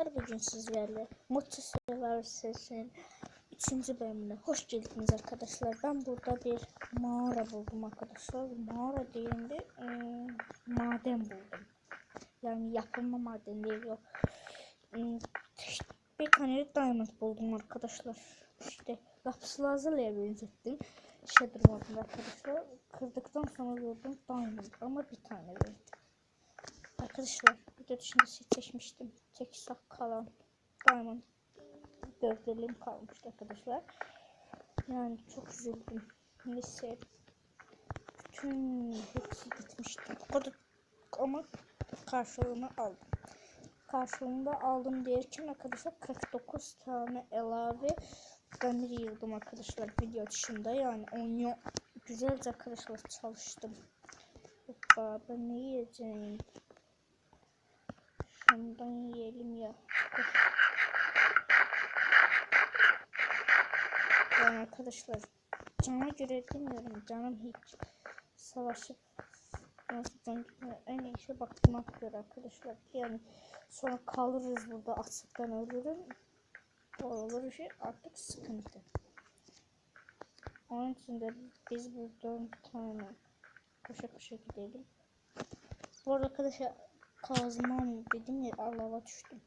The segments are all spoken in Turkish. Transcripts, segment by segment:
arkadaşlar. Bugün sizlerle Mutlu Survivor Sesinin 3. bölümüne hoş geldiniz arkadaşlar. Ben burada bir mağara buldum arkadaşlar. Mağara deyince e, maden buldum. Yani yapılma maden değil yok. E, bir tane diamond buldum arkadaşlar. İşte lapis lazerle benzettim. Shader modunda arkadaşlar. Kırdıktan sonra gördüm diamond ama bir tane verdi. Arkadaşlar video dışında seçmiştim. Tek sak kalan diamond gövdeliğim kalmıştı arkadaşlar. Yani çok üzüldüm. Neyse. Bütün hepsi gitmişti. O kadar ama karşılığını aldım. Karşılığında aldım derken arkadaşlar 49 tane elave demir yıldım arkadaşlar video dışında yani onu güzelce arkadaşlar çalıştım. Hoppa ben ne yiyeceğim? Şundan yiyelim ya. Yani arkadaşlar cana göre bilmiyorum canım hiç savaşıp nasıl en iyisi bakmak göre arkadaşlar. Yani sonra kalırız burada açlıktan ölürüm. Olur şey artık sıkıntı. Onun için de biz buradan bir tane koşa koşa gidelim. Bu arada arkadaşlar kazmam dedim ya alava düştüm.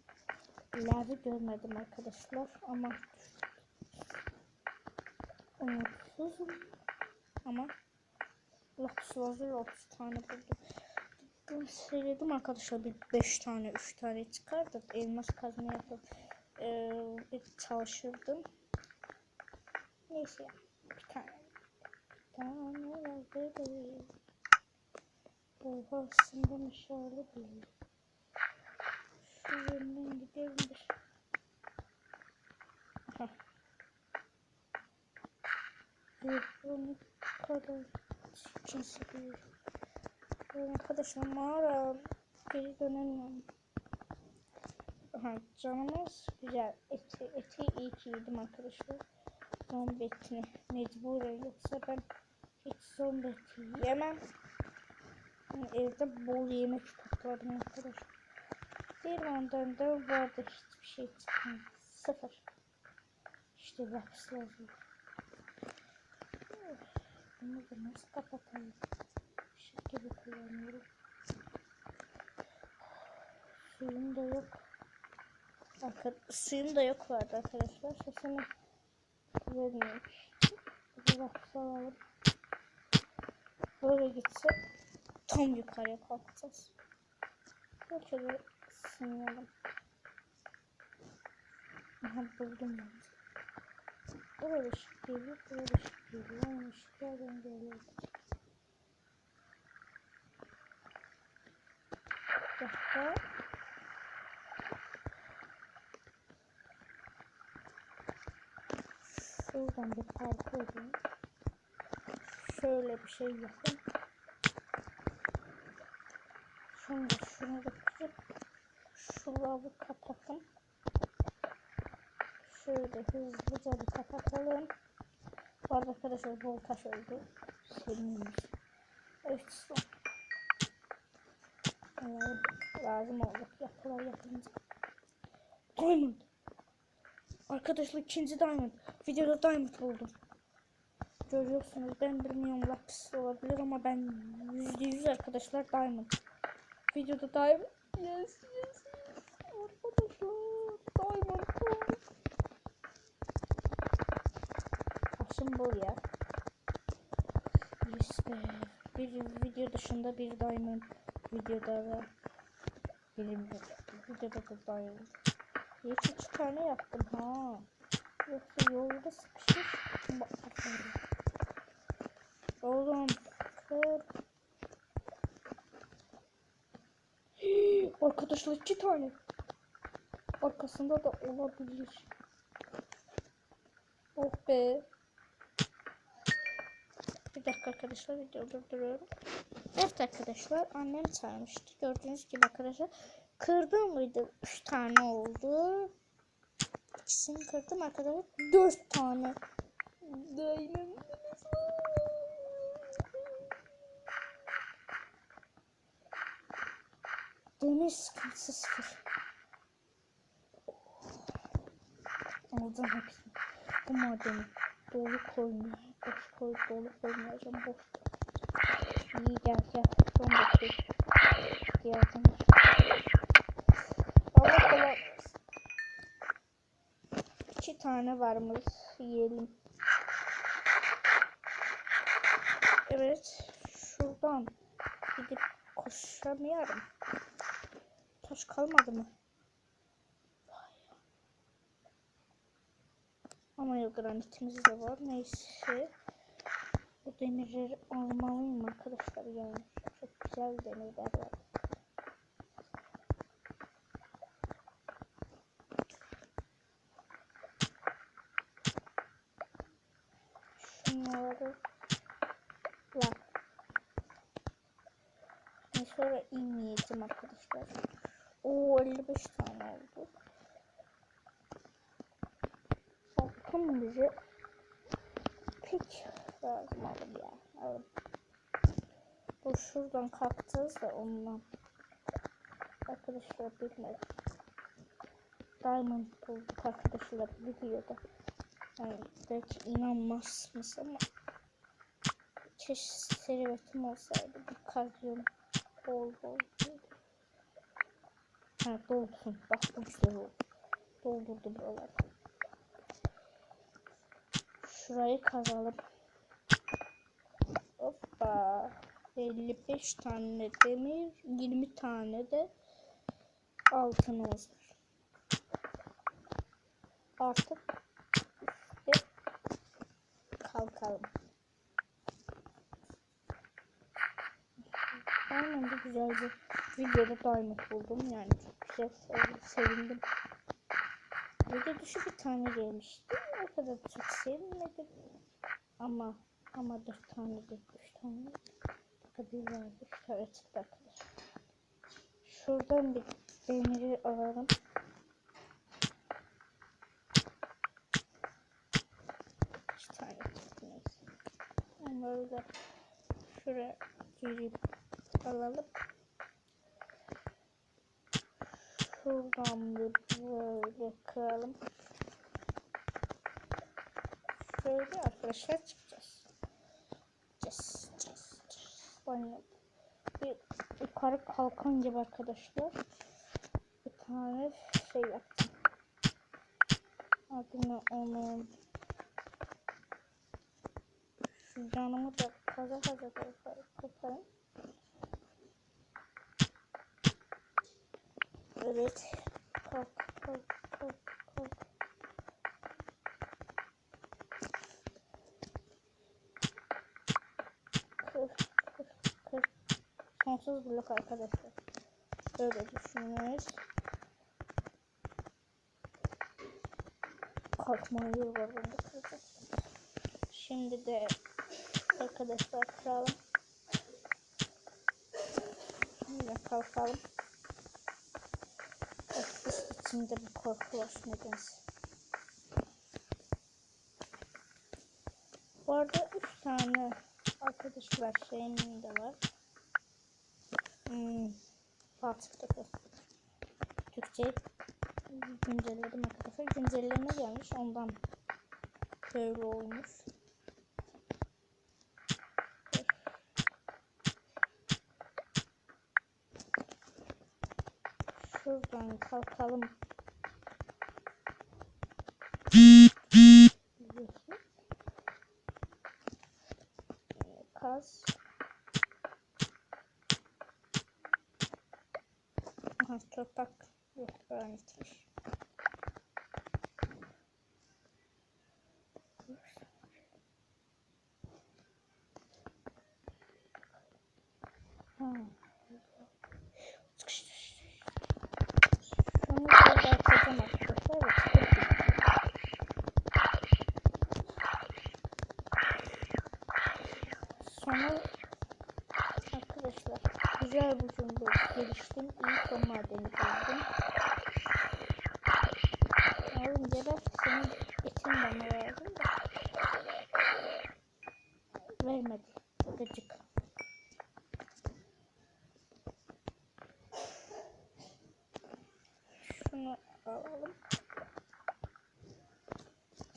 İleride görmedim arkadaşlar ama umutsuzum. Ama lazeri 30 tane buldum. Bunu söyledim arkadaşlar bir 5 tane 3 tane çıkardık elmas kazma yapıp e, çalışırdım. Neyse bir tane bir tane lazeri aslında meşale değil şu yönden gidelim Aha. Telefonu kadar cinsi bir. Arkadaşlar mağara geri dönemem. Aha canımız güzel. Eti, eti iyi ki yedim arkadaşlar. Zombi etini mecburen yoksa ben hiç zombi eti yemem. Yani evde bol yemek topladım arkadaşlar. Bir yandan da vardı hiçbir şey çıkmadı. Sıfır. İşte lapis lazım. Bunu da nasıl kapatayım? Işık gibi kullanıyorum. Suyum da yok. Arka, suyum da yok vardı arkadaşlar. Sesini vermiyorum. Bir lapis alalım. Böyle gitse tam yukarıya kalkacağız. Şöyle sınıralım. Aha buldum ben. Buraya ışık geliyor, buraya ışık geliyor. Aynı ışık yerden geliyor. Bir dakika. Şuradan bir parkur edeyim. Şöyle bir şey yapın. Da şunu da kırıp şu lavı kapatın. Şöyle hızlıca bir kapatalım. Bu arada arkadaşlar bol taş oldu. Sevinmiş. Evet son. Allah'ım lazım oldu. Yapılar yapınca. Diamond. Arkadaşlar ikinci diamond. Videoda diamond buldum. Görüyorsunuz ben bilmiyorum lapis olabilir ama ben yüzde yüz arkadaşlar diamond. Videoda diamond. Yes yes yes. Arkadaşlar diamond. Taşım bol ya. İşte bir video dışında bir diamond videoda da bilimde videoda da diamond. İki üç tane yaptım ha. Yoksa yolda bakalım. Oğlum kır. Arkadaşlar iki tane. Arkasında da olabilir. Oh be. Bir dakika arkadaşlar video durduruyorum. Evet arkadaşlar annem çağırmıştı. Gördüğünüz gibi arkadaşlar kırdım mıydı? 3 tane oldu. İkisini kırdım arkadaşlar. 4 tane. Diamond'ımız Demir sıkıntısı sıfır. Alacağım hepsini. Bu madeni dolu koyma. Boş koy dolu koymayacağım. Boş. İyi gel gel. Son dakika. Yardım. Allah Allah. İki tane varmış. Yiyelim. Evet. Şuradan gidip koşamıyorum. Kalmadı mı? Ama yok granitimiz de var. Neyse. Bu demirleri almalıyım arkadaşlar yani. Çok güzel demirler var. Şunları var. Ben sonra inmeyeceğim arkadaşlar. Oo 55 tane oldu. Bize pek lazım ya. Alın. Bu şuradan kalkacağız da ondan. Arkadaşlar bilmedim. Diamond bulduk arkadaşlar videoda. Yani belki inanmazsınız ama keşke servetim olsaydı bir kazıyorum bol bol. Ha dolsun. Bak bu güzel oldu. Doldurdu buraları. Şurayı kazalım. Hoppa. 55 tane demir, 20 tane de altınımız var. Artık üstte kalkalım. Aynen de güzel bir videoda diamond buldum yani çok güzel sevindim. Video dışı bir tane gelmişti. O kadar çok sevinmedim. Ama ama dört tane değil, üç tane. Hadi vardı. Evet arkadaşlar. Şuradan bir demiri alalım. İki tane neyse. Onları da şuraya girip alalım. Şuradan bir böyle kıralım. Şöyle arkadaşlar çıkacağız. Çıkacağız, çıkacağız. Banyo. Bir yukarı kalkan gibi arkadaşlar. Bir tane şey yaptım. Adını onun şu canımı da kaza kaza koparayım. Evet. Kalk kalk kalk kalk. Kır kır kır. Sonsuz blok arkadaşlar. Böyle düşünürüz. Kalkmayı var bunda kıracağız. Şimdi de arkadaşlar kıralım. Şimdi kalkalım. Of, içimde bir korku var nedense. Bu arada 3 tane arkadaşlar şeyim de var. Hmm, Tepe. Türkçe güncelledim arkadaşlar. Güncelleme gelmiş ondan böyle olmuş. Şuradan kalkalım. Kaz. Aha toprak yok öğrenmiş. Ha. Şunu şöyle açacağım arkadaşlar. Evet, çok güzel. Sonra arkadaşlar güzel bir cümle geliştim. İyi son madeni buldum. Oğlum geber senin etin bana lazım da. Vermedi. Gıcık. Şunu alalım.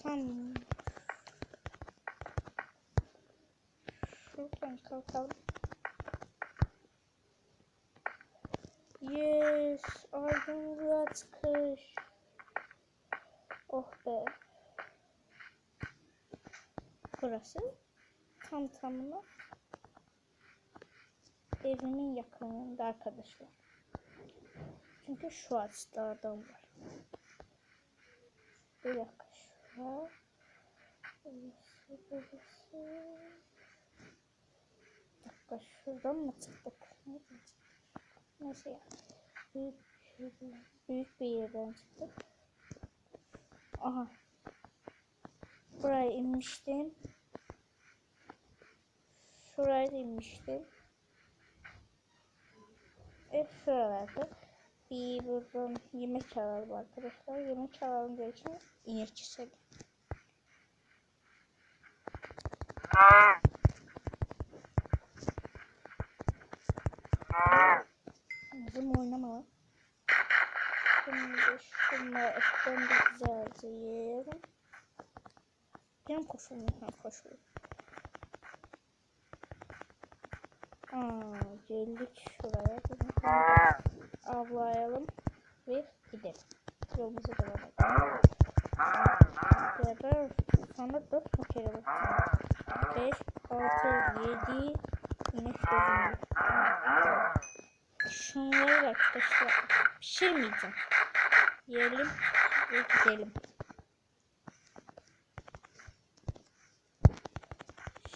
Tam şuradan kalkalım. Yes, aydınlığa çıkış. Oh be. Burası tam tamına evimin yakınında arkadaşlar. Çünkü şu açıda adam var. Bir dakika şuraya. Burası, burası. Bir dakika şuradan mı çıktık? Neyse ya. Büyük, büyük bir yerden çıktık. Aha. Buraya inmiştim. Şuraya da inmiştim. Evet şuralarda. Bir buradan yemek alalım arkadaşlar. Yemek alalım derken inek keselim. Bizim oynama. Şimdi şunları etten de güzelce. Yan koşalım. Ha koşalım. Aa, geldik şuraya. Avlayalım ve gidelim. Yolumuza devam edelim. Geber. Sonra dört mu kere bakacağım? Beş, altı, yedi. İnek gözümü. Şunları arkadaşlar pişirmeyeceğim. Yiyelim ve gidelim.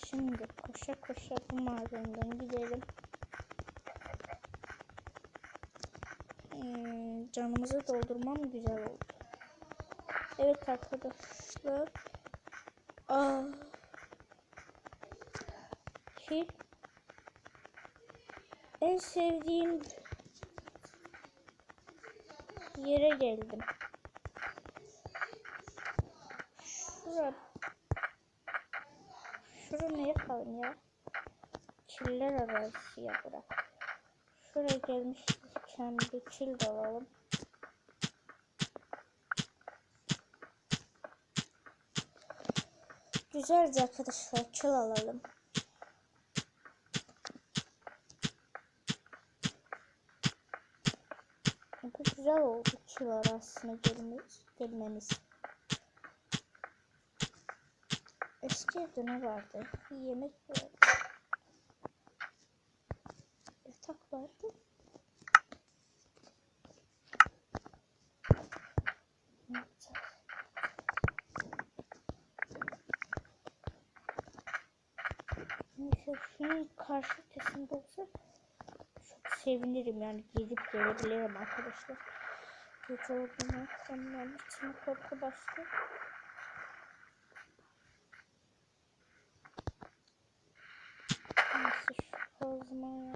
Şimdi koşa koşa bu mağazadan gidelim. Hmm, canımızı doldurmam güzel oldu. Evet arkadaşlar. Aa. Ki en sevdiğim yere geldim. Şura. Şura ne yapalım ya? Çiller arası ya bırak. Şuraya gelmişken bir çil alalım. Güzelce arkadaşlar çil alalım. Bu güzel oldu çil arasına gelmemiz. gelmemiz. Eski evde ne vardı? Bir yemek vardı. Yatak vardı. Neyse şunun karşı ötesinde olsa sevinirim yani gidip görebilirim arkadaşlar. Gece olduğunu sanmıyorum. İçime korku bastı. Neyse şu kazmaya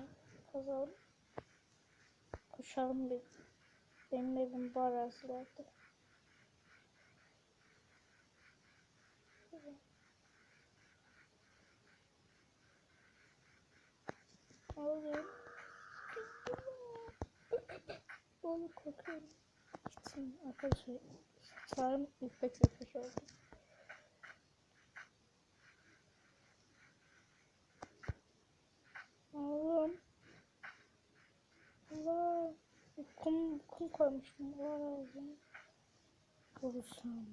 kazalım. Koşalım bir. Benim evim bu arazilerde. Ne oluyor? Oğlum korkuyorum. Gitsin arkadaşlar. Saçlarım ürpek ürpek oldu. Oğlum. Allah. Kum, kum koymuştum. Allah razı olsun. Vurursam.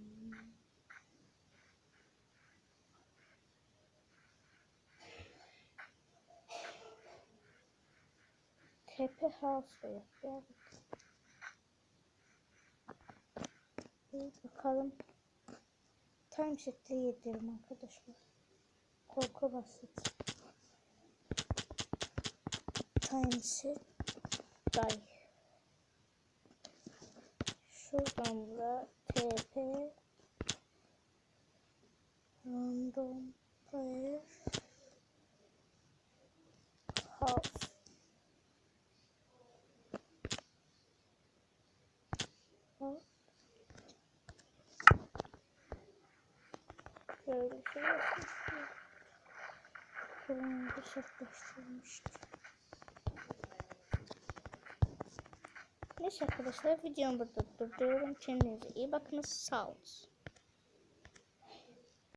Tepe House da yok. Bakalım. Time set'le yedirim arkadaşlar. Korku basit. Time set. Day. Şuradan da TP Random Player House Böyle bir şey yapmıştım. Kurumda sertleştirilmişti. Neyse arkadaşlar videomu burada durduruyorum. Kendinize iyi bakınız. Sağ olun.